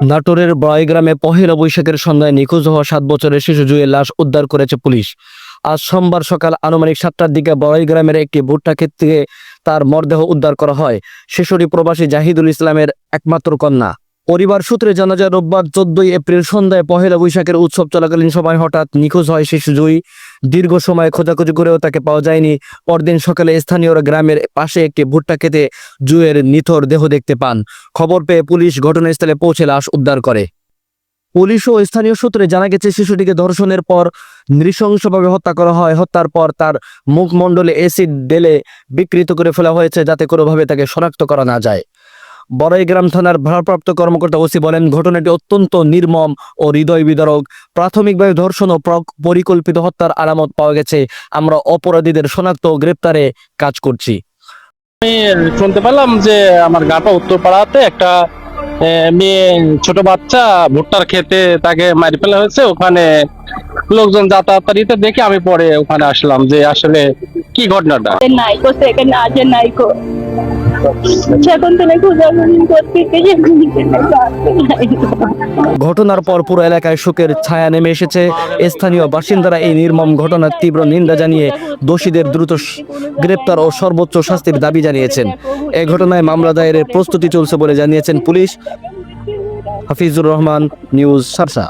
নাটোরের বড়াইগ্রামে পহেলা বৈশাখের সন্ধ্যায় নিখোঁজ হওয়া সাত বছরের শিশু জুয়ের লাশ উদ্ধার করেছে পুলিশ। আজ সোমবার সকাল আনুমানিক সাতটার দিকে বড়াইগ্রামের একটি ভুট্টা ক্ষেত্রে তার মরদেহ উদ্ধার করা হয়। শিশুটি প্রবাসী জাহিদুল ইসলামের একমাত্র কন্যা। পরিবার সূত্রে জানা যায়, রোববার চোদ্দই এপ্রিল সন্ধ্যায় পহেলা বৈশাখের উৎসব চলাকালীন সময় হঠাৎ নিখোঁজ হয় শিশু জুই দীর্ঘ সময় খোঁজাখুঁজি করেও তাকে পাওয়া যায়নি। পরদিন সকালে স্থানীয়রা গ্রামের পাশে একটি ভুট্টা খেতে জুয়ের নিথর দেহ দেখতে পান। খবর পেয়ে পুলিশ ঘটনাস্থলে পৌঁছে লাশ উদ্ধার করে। পুলিশ ও স্থানীয় সূত্রে জানা গেছে, শিশুটিকে ধর্ষণের পর নৃশংসভাবে হত্যা করা হয়। হত্যার পর তার মুখমণ্ডলে অ্যাসিড ডেলে বিকৃত করে ফেলা হয়েছে, যাতে কোনোভাবে তাকে শনাক্ত করা না যায়। বড়াইগ্রাম থানার ভারপ্রাপ্ত কর্মকর্তা ওসি বলেন ঘটনাটি অত্যন্ত নির্মম ও হৃদয় বিদারক। প্রাথমিকভাবে ধর্ষণ ও পরিকল্পিত হত্যার আলামত পাওয়া গেছে। আমরা অপরাধীদের শনাক্ত ও গ্রেপ্তারে কাজ করছি। শুনতে পেলাম যে আমার গাটা উত্তরপাড়াতে একটা আহ, মেয়ে ছোট বাচ্চা ভুট্টার খেতে তাকে মারি ফেলা হয়েছে। ওখানে লোকজন যাতায়াতারিতে দেখে আমি পরে ওখানে আসলাম যে আসলে কি ঘটনাটা? নাইকো সেকেন্ড করতে ঘটনার পর পুরো এলাকায় শোকের ছায়া নেমে এসেছে। স্থানীয় বাসিন্দারা এই নির্মম ঘটনার তীব্র নিন্দা জানিয়ে দোষীদের দ্রুত গ্রেপ্তার ও সর্বোচ্চ শাস্তির দাবি জানিয়েছেন। এ ঘটনায় মামলা দায়েরের প্রস্তুতি চলছে বলে জানিয়েছেন পুলিশ। হাফিজুর রহমান, নিউজ সারসা।